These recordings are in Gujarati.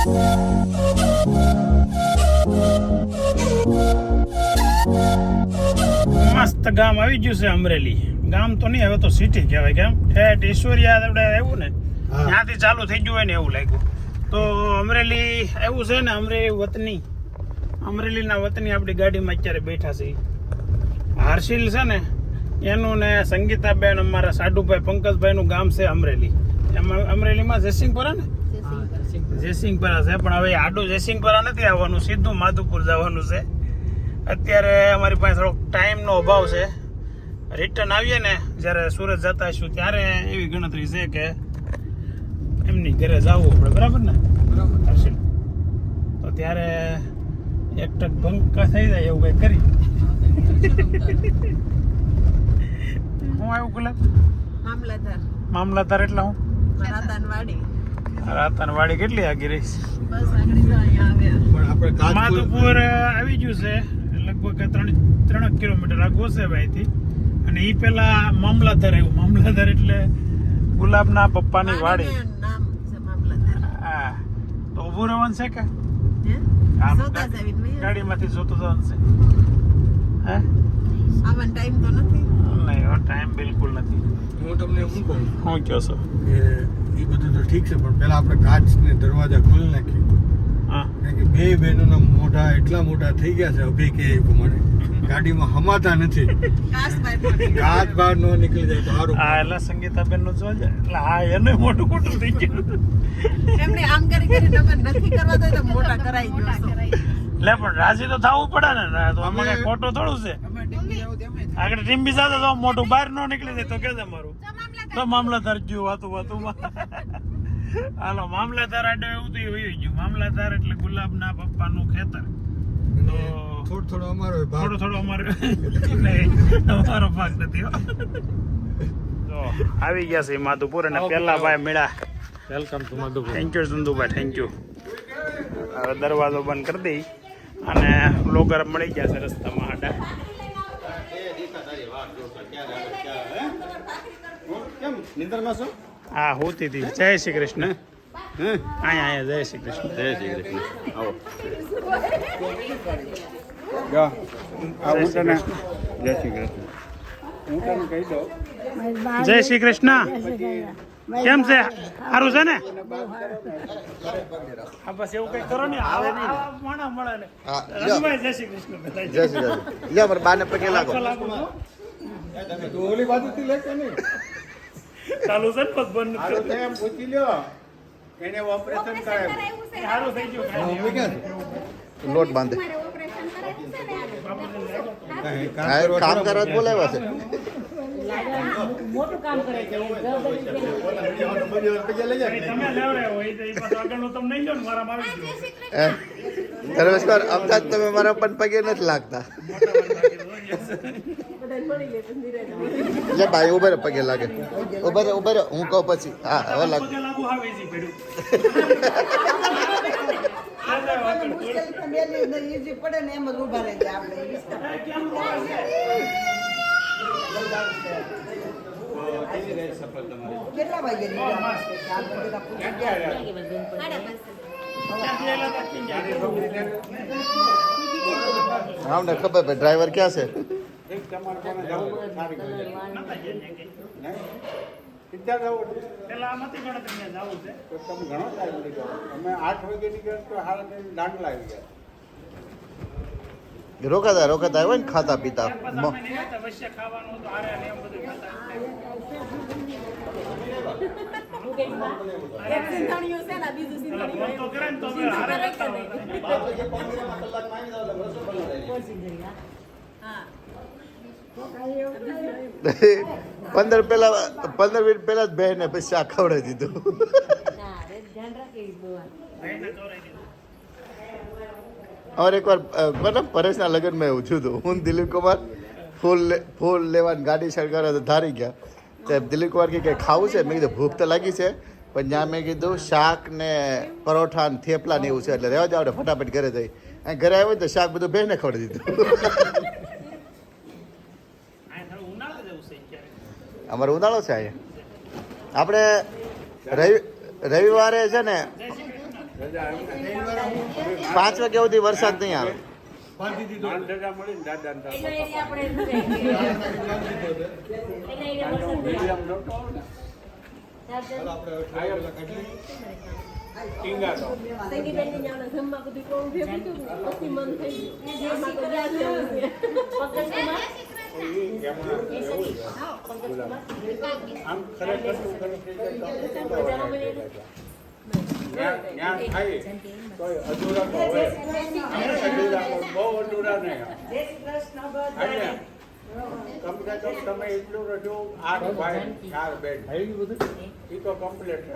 મસ્ત ગામ આવી ગયું છે અમરેલી. ગામ તો નહીં હવે તો સિટી કહેવાય કેમ ઠેઠ ઈશ્વરિયા આપણે આવ્યું ને ત્યાંથી ચાલુ થઈ ગયું હોય ને એવું લાગ્યું. તો અમરેલી એવું છે ને અમરેલી વતની અમરેલીના વતની આપણી ગાડીમાં અત્યારે બેઠા છે. હાર્શિલ છે ને એનું ને સંગીતાબેન અમારા સાડુભાઈ પંકજભાઈનું ગામ છે અમરેલી. એમાં અમરેલીમાં જયસિંહપુરા ને? જયસિંહપુરા. છે પણ હવે આડું જયસિંહપુરા નથી આવવાનું સીધું માધુપુર જવાનું છે. અત્યારે અમારી પાસે થોડોક ટાઈમનો અભાવ છે. રિટર્ન આવીએ ને જ્યારે સુરત જતા હશું ત્યારે એવી ગણતરી છે કે એમની ઘરે જવું આપણે બરાબર ને? હર્ષિલ તો ત્યારે એક ટક ભંકા થઈ જાય એવું કંઈ કરી. હું આવ્યું ગુલાબ મામલતદાર. મામલતદાર એટલે હું? રાતાનવાડી રાતન વાડી કેટલી આગી રહી બસ આગળ જો અહીંયા આવ્યા. પણ આપણે કાચપુર માધુપુર આવી ગયું છે. લગભગ ત્રણ ત્રણ કિલોમીટર આગો છે ભાઈથી અને એ પેલા મામલાધાર આવ્યું મામલાધાર એટલે ગુલાબના પપ્પાની વાડી. છે હા. તો ઊભું રહેવાનું છે કે? ગાડીમાંથી જોતું જવાનું છે. હે? આવવાનો ટાઈમ તો નથી. નહીં ટાઈમ બિલકુલ નથી. હું તમને શું કહું? હું કહો છો કે એ બધું તો ઠીક છે પણ પેલા આપણે કાચ દરવાજા ખોલી નાખીએ. કારણ કે બે બહેનોના મોઢા એટલા મોટા થઈ ગયા છે અભી કે એ પ્રમાણે. ગાડીમાં હમાતા નથી. કાચ બહાર ન નીકળી. જાય તો સારું આ એટલે સંગીતાબેનનું જોજે એટલે હા એને મોટું ખોટું થઈ ગયું. એમને આમ કરી કરી તમે નથી કરવા તો મોટા કરાઈ ગયો લે પણ રાજી તો થવું પડે ને. તો આમાં ખોટું થોડું છે? આગળ ટીમ્બી સાથે તો મોટું બહાર ન નીકળી જાય તો કે છે મારું? તો મામલતદાર ગયું વાતું વાતુમાં હાલો મામલતદાર આડે એવું તો હોય ગયું. મામલતદાર એટલે ગુલાબના પપ્પાનું ખેતર. તો થોડો થોડો અમારો ભાગ. થોડો થોડો અમારો નહીં અમારો ભાગ નથી તો આવી ગયા છે માધુપુર અને પેલા ભાઈ મેળા welcome to Madhupur. Thank you Chandubhai thank you હવે દરવાજો બંધ કરી દઈ. અને લોકર મળી ગયા છે રસ્તામાં આડા. હા હોતી હતી જય શ્રી કૃષ્ણ અહીંયા અહીંયા જય શ્રી કૃષ્ણ જય શ્રી કૃષ્ણ આવો જય શ્રી કૃષ્ણ. જય શ્રી કહી દો. જય શ્રી કૃષ્ણ કેમ છે? સારું છે ને? હા બસ એવું કઈ કરો ને આવે નહીં માણા મળે ને જય શ્રી કૃષ્ણ જય શ્રી કૃષ્ણ લ્યો મારા બાને પગે લાગો. લાગુ તો ઓલી બાજુથી લે કે નહીં. ચાલુ છે ને બસ બંધ થાય એમ પૂછી લ્યો. એને ઓપરેશન કરાય સારું થઈ ગયું લોટ બાંધે. કામ કરવા જ બોલાવ્યા છે. પગે તમે તમે? ધર્મેશકર અમદાવાદ તમે મારા પણ પગે નથી લાગતા. લે ભાઈ ઊભા રહે પગે લાગે. ઊભા રહે ઊભા રહે હું કહું પછી. હા હવે લાગે. પગે લાગુ આવે છે પડ્યું. પડે ને એમ જ ઊભા રહી જાય આપણે કેટલા વાગે અમને ખબર ભાઈ ડ્રાઈવર ક્યાં છે? સીધા જવું પેલા આમાંથી ગણતરી જવું છે. તો તમે ઘણો ટાઈમ લીધો અમે આઠ વાગે નીકળ્યા તો હાલ દાંડલા આવી ગયા. રોકાતા રોકાતા હોય ને ખાતા પીતા. હોય. હા. પંદર પેલા પંદર મિનિટ પહેલા જ બહેને પછી શાક ખવડાવી દીધું. અમારે એકવાર અ, પરેશના લગ્નમાં એવું થયું હતું. હું દિલીપ કુમાર ફૂલ ફૂલ લેવાની ગાડી સળગાવે તો ધારી ગયા. તો દિલીપ કુમાર કે ખાવું છે? મેં કીધું ભૂખ તો લાગી છે. પણ ત્યાં મેં કીધું શાક ને પરોઠા ને થેપલા ને એવું છે. એટલે રહેવા જાવ ફટાફટ ઘરે જઈ. ઘરે આવ્યો તો શાક બધું બેને ખવડાવી દીધું આ થોડું ઉનાળા જેવું છે ક્યારેક. અમારો ઉનાળો છે અહીંયા. આપણે રવિ, રવિવારે છે ને પાંચ વાગ્યા સુધી વરસાદ નહીં આવે. મન થઈ આમાં તો ખરેખર તો જ્ઞાન થાય તોય અધૂરા હોય અધૂરા બહુ અધૂરા નહીં કમ સે કમ તમે એટલું રજો આઠ ભાઈ ચાર બેન એ તો કમ્પ્લીટ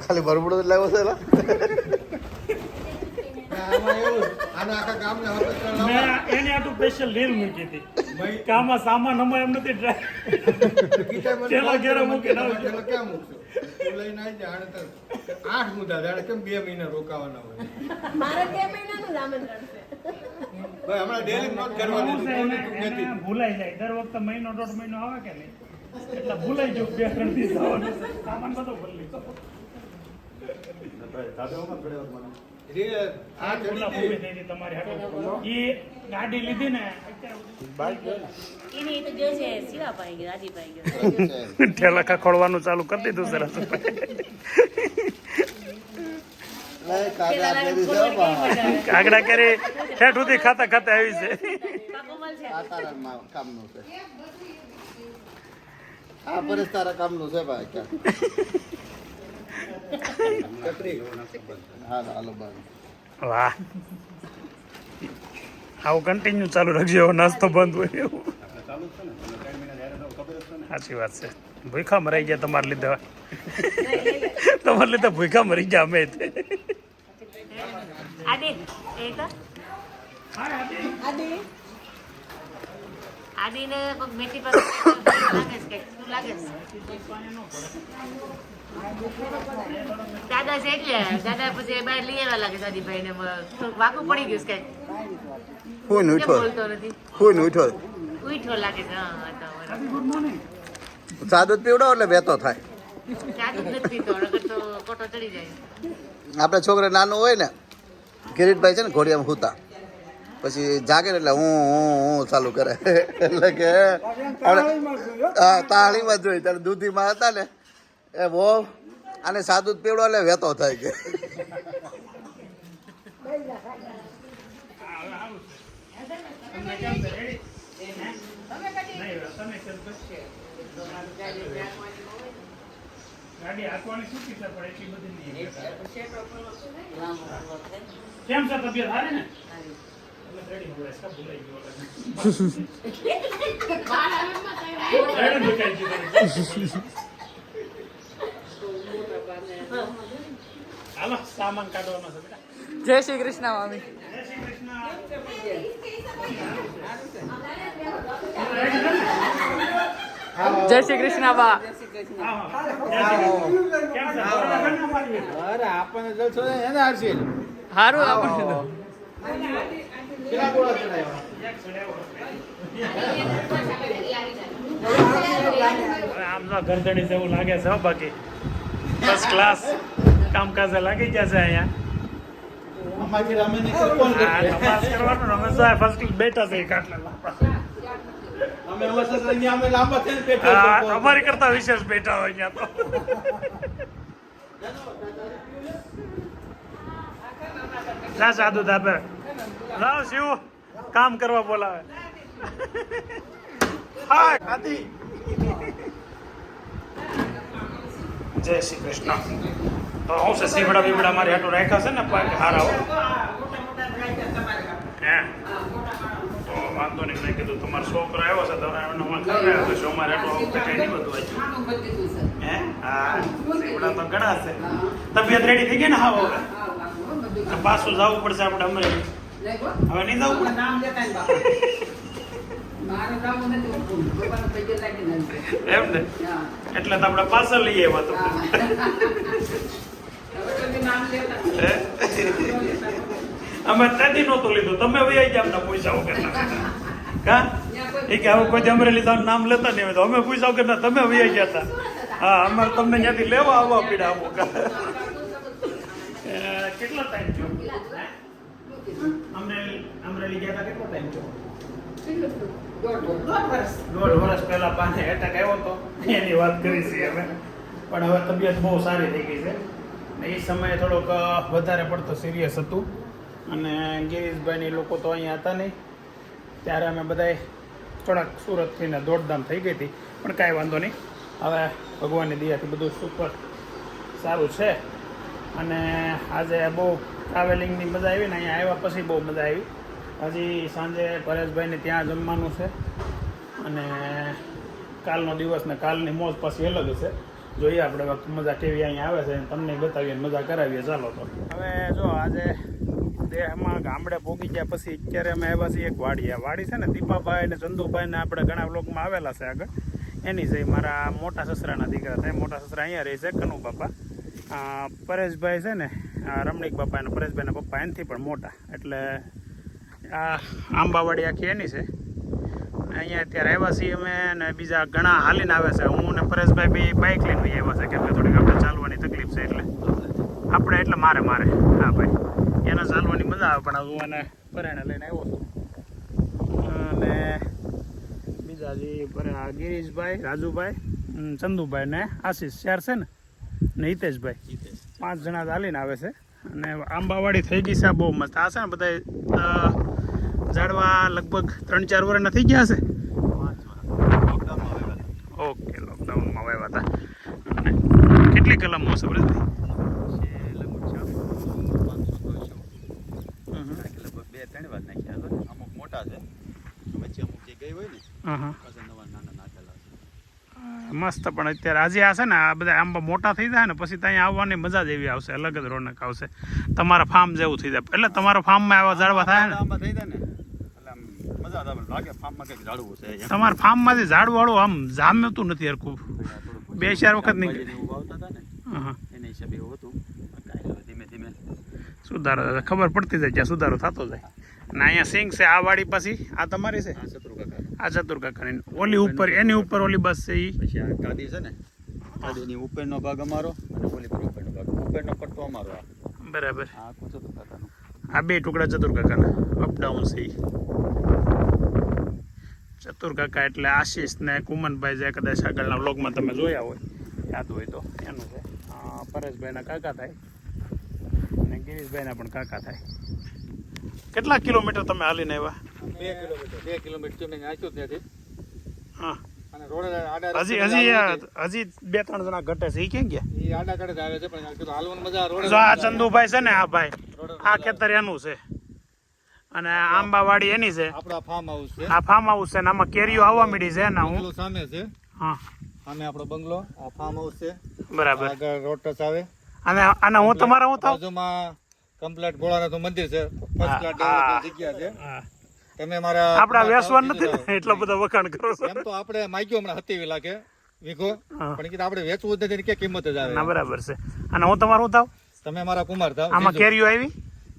ખાલી બરબડો લાવ્યો છે મેં એની આટલું સ્પેશિયલ રીલ મૂકી હતી. કે આમાં સામાન અમારે એમ નથી ડ્રાઈવ ચેલા ઘેરા કર્યો, મૂકીને ચેલા ક્યાં મૂકશો? તું લઈને આવી જા, આને આઠ મુદ્દા જાણે કેમ બે મહિના રોકાવાના હોય? મારે બે મહિનાનું આમંત્રણ છે. ભાઈ હમણાં ડેલી નોટ કરવાની આવું છે હતું, એને- કોઈને નથી. એને ભૂલાઈ જાય. દર વખતે મહિનો દોઢ મહિનો આવે કે નહીં? એટલે ભૂલાઈ જવું બે ત્રણ દિવસ આવવાનું સામાન બધો ભૂલી ગાડી લીધી ને ઠેલા ખખડવાનું ચાલુ કરી દીધું સરસ. કાગડા કરી ઠેઠ સુધી ખાતા ખાતા આવી છે. આ તારા મા- કામનું છે. આ પરેશ તારા કામનું છે ભાઈ વાહ. આવું કન્ટિન્યુ ચાલુ રાખજો એવો નાસ્તો બંધ હોય એવું. સાચી વાત છે. ભૂખા મરાઈ ગયા તમારે લીધે તમારે લીધે ભૂખા મરી ગયા અમે આદિને લાગે છે? દાદા છે એટલે દાદા પછી બહાર લઈ આવ્યા લાગે દાદીભાઈ ને વાકું પડી ગયું છે હું ઉઠો બોલતો નથી? હું ઉઠો ઉઠો લાગે છે બરાબર. પીવડાવો એટલે વહેતો થાય. ચાલુ જ નથી પીતો નકર તો કોટો ચડી જાય. આપણે છોકરા નાનું હોય ને કિરીટભાઈ છે ને ઘોડિયામાં હુતા. પછી જાગે એટલે હું હું હું ચાલુ કરે. એટલે કે તાળીમાં જોઈ ત્યારે દૂધીમાં હતા ને એ વો આને સાદું જ પીવડો એટલે વેતો થાય કે. ગાડી હાંકવાની શું કિસ્સા પડે એટલી બધી કેમ છે તબિયત સારી ને? ભૂલાઈ ગયો એટલે. રેડી ભૂલાઈ ગયું. હાલો સામાન કાઢવાનો છે બેટા. જય શ્રી કૃષ્ણ મામી. જય શ્રી કૃષ્ણ જય શ્રી કૃષ્ણ બા આપણને જલસો છે એને હારશે. સારું આપણને તો. એક સડેવો. આમ તો ઘરધણી જેવું લાગે છે હો બાકી. ફર્સ્ટ ક્લાસ કામકાજે લાગી ગયા છે અહીંયા. ને બેઠા છે અમારી કરતા વિશેષ બેઠા હોય અહીંયા તો. જા સાધુ દાદા લાવ શિવ કામ કરવા બોલાવે. હા ખાધી જય શ્રી કૃષ્ણ. તો હું છે સીવડા બીવડા મારી હાટું રાખ્યા છે ને પાક હારા હો હે? તો વાંધો નહીં મેં કીધું તમારો છોકરો આવ્યો છે તમે એનો મને ખબર આવ્યો છે અમારે હાટું આવું કઈ નહીં બધું હે? હા સીવડા તો ઘણા છે. તબિયત રેડી થઈ ગઈ ને હા હવે? પાછું જવું પડશે આપણે અમરેલી. હવે નહીં જવું પડે? એમ ને? એટલે તો આપણે પાછળ લઈ આવ્યા તો. હે? અમે ત્યાંથી નહોતું લીધું. તમે વહી ગયા અમને પૈસા વગર કા? એ કે હવે કોઈ અમરેલી તારું નામ લેતા નહીં તો અમે પૈસા વગર તમે વહી ગયા હતા હા, અમારે તમને ત્યાંથી લેવા આવવા પીડા આવો. કેટલો ટાઈમ થયો? અમરેલી અમરેલી ગયા દોઢ વર્ષ પહેલા પાને એટેક આવ્યો હતો એની વાત કરી અમે. પણ હવે તબિયત બહુ સારી થઈ ગઈ છે. એ સમયે થોડોક વધારે પડતો સિરિયસ હતું. અને ગિરીશભાઈની લોકો તો અહીંયા હતા નહીં. ત્યારે અમે બધાએ થોડાક સુરતથી ને દોડધામ થઈ ગઈ હતી. પણ કાંઈ વાંધો નહીં. હવે ભગવાનની દયાથી બધું સુપર સારું છે. અને આજે બહુ ટ્રાવેલિંગની મજા આવી ને અહીંયા આવ્યા પછી બહુ મજા આવી. હજી સાંજે પરેશભાઈને ત્યાં જમવાનું છે. અને કાલનો દિવસ ને કાલની મોજ પછી અલગ હશે. જોઈએ, આપણે મજા કેવી અહીંયા આવે છે, તમને બતાવીએ, મજા કરાવીએ. ચાલો તો. હવે જો આજે દેહમાં ગામડે પોગી ગયા પછી અત્યારે અમે આવ્યા છીએ એક વાડી. વાડી છે ને, દીપાભાઈ અને ચંદુભાઈ ને આપણે ઘણા બ્લોકમાં આવેલા છે આગળ. એની છે, મારા મોટા સસરાના દીકરા થાય મોટા સસરા અહીંયા રહે છે, કનુ બાપા. પરેશભાઈ છે ને રમણીક બાપા અને પરેશભાઈના પપ્પા, એનાથી પણ મોટા. એટલે આ આંબાવાડી આખી એની છે. અહીંયા અત્યારે આવ્યા છીએ અમે અને બીજા ઘણા હાલીને આવે છે. હું ને પરેશભાઈ બી બાઇક લઈને બી આવ્યા છે કેમ કે થોડીક આપણે ચાલવાની તકલીફ છે એટલે. આપણે એટલે મારે મારે. હા ભાઈ. એને ચાલવાની મજા આવે પણ હું અને પરેણે લઈને આવ્યો છું. અને બીજા જે પરેણા ગિરીશભાઈ રાજુભાઈ ચંદુભાઈ ને આશીષ ચાર છે ને ને હિતેશભાઈ. પાંચ જણા ચાલીને આવે છે. અને આંબાવાડી થઈ ગઈ છે આ બહુ મસ્ત. આ છે ને બધા ઝાડવા લગભગ ત્રણ ચાર વર્ષના થઈ ગયા હશે? ઓકે લોકડાઉનમાં વાવ્યા હતા. અને કેટલી કલમો હશે બરાબર બે ત્રણ વાર નાખ્યા અમુક મોટા છે. વચ્ચે અમુક જે ગઈ હોય ને હા હા. નવા નાના નાખેલા મસ્ત પણ અત્યારે આજે આ છે ને આ બધા આંબા મોટા થઈ જાય ને પછી ત્યાં આવવાની મજા જ એવી આવશે અલગ જ રોનક આવશે. તમારા ફાર્મ જેવું થઈ જાય. એટલે તમારા ફાર્મમાં આવા ઝાડવા થાય ને? આંબા થઈ જાય ને. આમ ફાર્મમાંથી ઝાડ ઝાડવાળું આમ જામતું નથી હરખું ખૂબ. બે ચાર વખત નહીં સુધારો દાદા ખબર પડતી જાય જ્યાં સુધારો થતો જાય. અને અહીંયા સિંગ છે આ વાડી પાછી આ તમારી છે? આ શત્રુ કાકા. આ ચતુર ઓલી ઉપર એની ઉપર ઓલી બસ છે એ પછી આ ગાદી છે ને ગાદીની ઉપરનો ભાગ અમારો અને ઓલી પર ઉપરનો ભાગ. ઉપરનો પટ્ટો અમારો આ. બરાબર. આ બે ટુકડા ચતુર્કાકાના અપડાઉન છે ઈ. ચતુર કાકા એટલે આશીષ ને કુમનભાઈ જે કદાચ આગળના વ્લોગમાં તમે જોયા હોય યાદ હોય તો એનું છે. પરેશભાઈના કાકા થાય અને ગિરીશભાઈના પણ કાકા થાય. કેટલા કિલોમીટર તમે હાલીને આવ્યા? બે કિલોમીટર બે કિલોમીટર મેં નાખ્યું ત્યાંથી હા. અને રોડ આડા હજી હજી હજી બે ત્રણ જણા ઘટે છે. એ ક્યાં ગયા? આડા આવે છે પણ કીધું મજા આ ચંદુભાઈ છે ને આ ભાઈ. આ ખેતર એનું છે. અને આંબાવાડી એની છે. આપણા ફાર્મ હાઉસ છે. આ ફાર્મ હાઉસ છે ને આમાં કેરીઓ આવવા માંડી છે ને હું. સામે છે. હા. સામે આપણો બંગલો આ ફાર્મ હાઉસ છે. બરાબર. આગળ રોડ ટચ આવે. અને અને હું તમારા હું તો બાજુમાં કમ્પ્લેટ ભોળાનાથનું મંદિર છે. First class. જગ્યા છે. તમે મારા આપડા વેસવાન નથી એટલો બધો વખાણ કરો છો. એમ તો આપણે માગ્યો હમણાં હતી લાગે. વીઘો. પણ કીધું આપણે વેચવું જ નથી કે કિંમત જ ના આવે બરાબર છે. અને હું તમારું થાવ તમે મારા કુમાર થાવ. આમાં કેરીઓ આવી?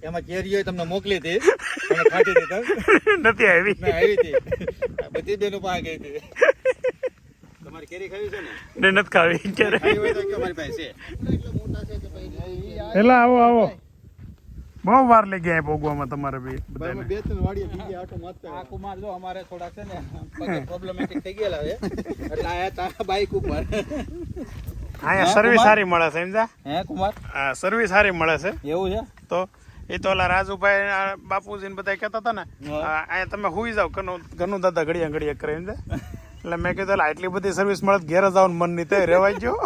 એમાં કેરીઓ તમને મોકલી હતી. તમે ખાટી નથી આવી. મેં આવી હતી. બધી બેનો પાસે ગઈ હતી. તમારે કેરી ખાવી છે ને? ને નથી ખાવી ક્યારે. ખાવી હોય તો કયો મારી પાસે આવો આવો. બહુ વાર લઈ ગયા ભોગવામાં તમારે બી બધાને. બે ત્રણ વાડીએ બીજી આટો મારતા આ કુમાર જો અમારે થોડા છે ને પ્રોબ્લેમેટિક થઈ ગયેલા છે. એટલે આયા તા બાઈક ઉપર. અહીંયા સર્વિસ સારી મળે છે સમજા હે કુમાર? હા સર્વિસ સારી મળે છે. એવું છે? તો એ તો ઓલા રાજુભાઈ આ બાપુજી ને બધા કહેતા હતા ને અહીંયા તમે હુઈ જાવ ઘણું ઘણું દાદા ઘડિયા ઘડિયા કરીને એટલે મેં કીધું "લા, આટલી બધી સર્વિસ મળે ઘેર જ આવવાનું મન નહીં થાય રેવાય ગયો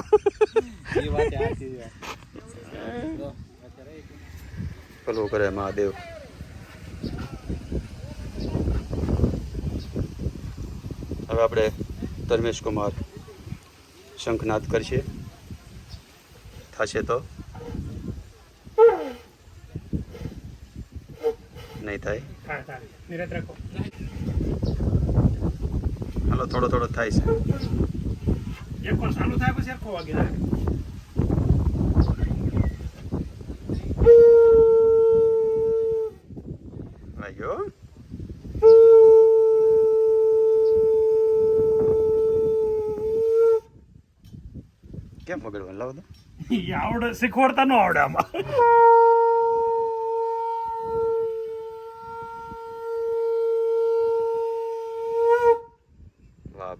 પેલું કરે મહાદેવ. હવે આપણે ધર્મેશ કુમાર શંખનાદ કરશે થશે તો. નહીં થાય હા, હા. નિરાંત રાખો હાલો થોડો થોડો થાય છે એક વાર ચાલુ થાય પછી આખો વાગે જાય. વાગ્યો કેમ વગાડવાનું લાવો તો ઈ આવડે શીખવાડતા ન આવડે આમાં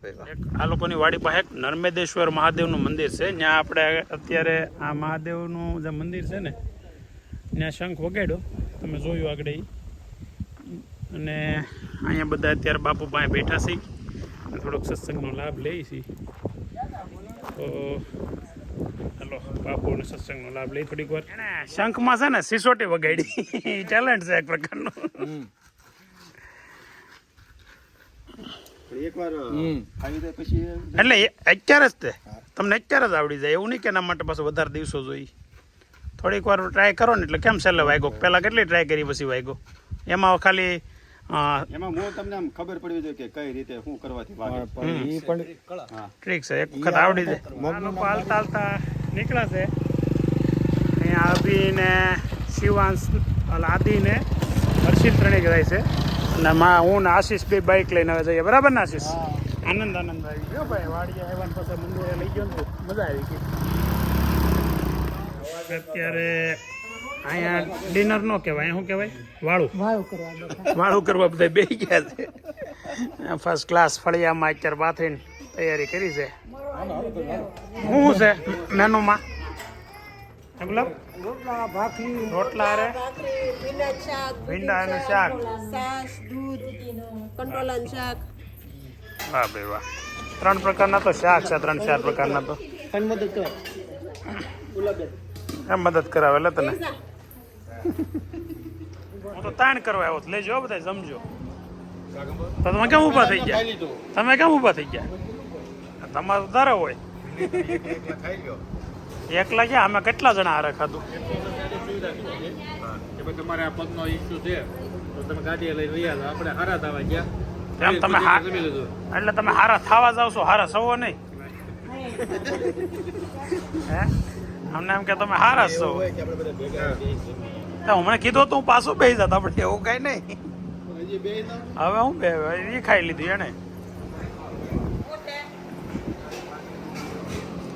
પહેલા આ લોકોની વાડી પાસે નર્મદેશ્વર મહાદેવનું મંદિર છે. ત્યાં આપણે અત્યારે આ મહાદેવનું જે મંદિર છે ને ત્યાં શંખ વગાડ્યો. તમે જોયું આગળ. અને અહીંયા બધા અત્યારે બાપુ પાસે બેઠા છે. અને થોડોક સત્સંગનો લાભ લઈ છે. તો હલો બાપુને સત્સંગનો લાભ લઈ થોડીક વાર. શંખમાં છે ને સિસોટી વગાડી. ટેલેન્ટ છે એક પ્રકારનું. એકવાર હમ. જાય પછી એટલે અત્યારે જ તે. તમને અત્યારે જ આવડી જાય. એવું નહીં કે એના માટે પાછું વધારે દિવસો જોઈ થોડીક વાર ટ્રાય કરો ને એટલે કેમ છેલ્લે વાગ્યો પહેલાં કેટલી ટ્રાય કરી પછી વાગ્યો એમાં ખાલી એમાં હું તમને આમ ખબર પડવી જોઈએ કે કઈ રીતે શું કરવાથી વાગે. પણ પણ ટ્રીક છે. એક વખત આવડી જાય. આ લોકો હાલતા છે. અહીંયા અભિને શિવાંશ આદિને હર્ષિત ત્રણેય જાય છે. અને માં હું ને આશીષ બે બાઇક લઈને હવે જઈએ. બરાબર ને આશીષ? આનંદ આનંદ આવી ગયો ભાઈ વાડિયા હેવાન પાસે મંદિરે લઈ ગયો ને મજા આવી ગઈ. અત્યારે અહીંયા ડિનર નો કહેવાય. શું કહેવાય? વાળું. વાળું કરવા બધા બે ગયા છે. ફર્સ્ટ ક્લાસ ફળિયામાં અત્યારે બાથરીને તૈયારી કરી છે. શું છે? મેનુમાં હે ગુલાબ? રોટલા ભાખરી ભીંડા શાક ભીંડાનું શાક છાશ દૂધ કંટોલાનું શાક. વાહ ભાઈ વાહ. ત્રણ પ્રકારના તો શાક છે ત્રણ ચાર પ્રકારના તો. એમ મદદ કરાવે તને. હું તો તાણ કરવા આવ્યો. લેજો બધા સમજો તો તમે કેમ ઊભા થઈ ગયા? તમે કેમ ઊભા થઈ ગયા? તમારું ધારે હોય. એકલા ગયા? અમે કેટલા જણા હારે ખાધું? તમારે આ પગનો ઇસ્યુ છે. તો તમે ગાડી લઈને રહ્યા છો. આપણે હારા થવા ગયા. એમ તમે એટલે તમે હારા થાવા જાવ છો હારા સવો નહીં? હે? અમને એમ કે તમે હારા છો તો હમણાં કીધું તો હું પાછું બેસી જાત આપણે એવું કઈ નહીં. હવે હું બે એ ખાઈ લીધું એને.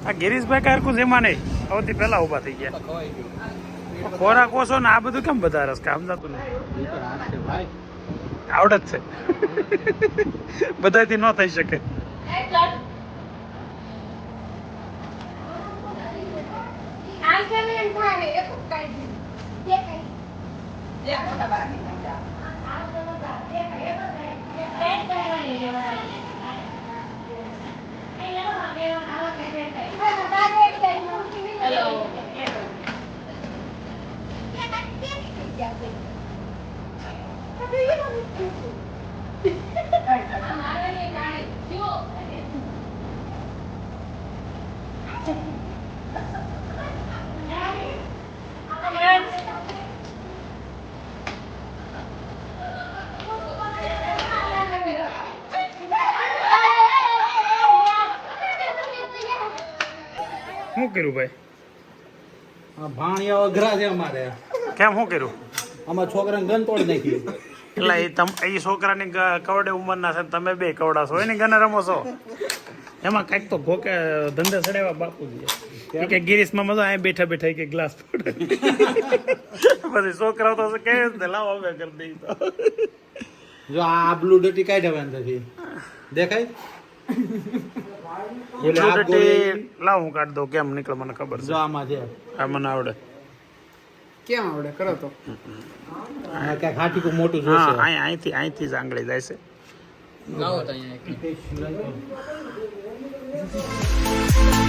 આ ગિરીશભાઈ કારકું એમાં નહીં સૌથી પહેલા ઊભા થઈ ગયા. ખોરાક ઓછો ને આ બધું કેમ બધા રસ કામ જતું નહીં આવડત છે. બધાથી ન થઈ શકે. શું કર્યું ભાઈ? ભાણિયા અઘરા છે અમારે. કેમ શું કર્યું? અમારા છોકરાને ગન તોડી નાખી. એટલે એ તમ એ છોકરાની કવડે ઉંમરના છે તમે બે કવડા છો. એની ગને રમો છો. એમાં કાંઈક તો ભોકે ધંધે ચડાવ્યા બાપુજી કે ગિરીશમાં મજા અહીંયા બેઠા બેઠા કે ગ્લાસ ફોડે પછી છોકરાઓ તો કે લાવો અમે કરી દઈ તો. જો આ બ્લુ ડટી કાઢી હવે અંદરથી દેખાય? લાવ હું કાઢ દઉં કેમ નીકળે મને ખબર છે. આમાં છે. આ મને આવડે. કેમ આવડે? કરો તો. આ ક્યાંક હાટીકું મોટું હા અહીં અહીંથી અહીંથી જ આંગળી જાય છે. લાવો તો અહીંયા એક.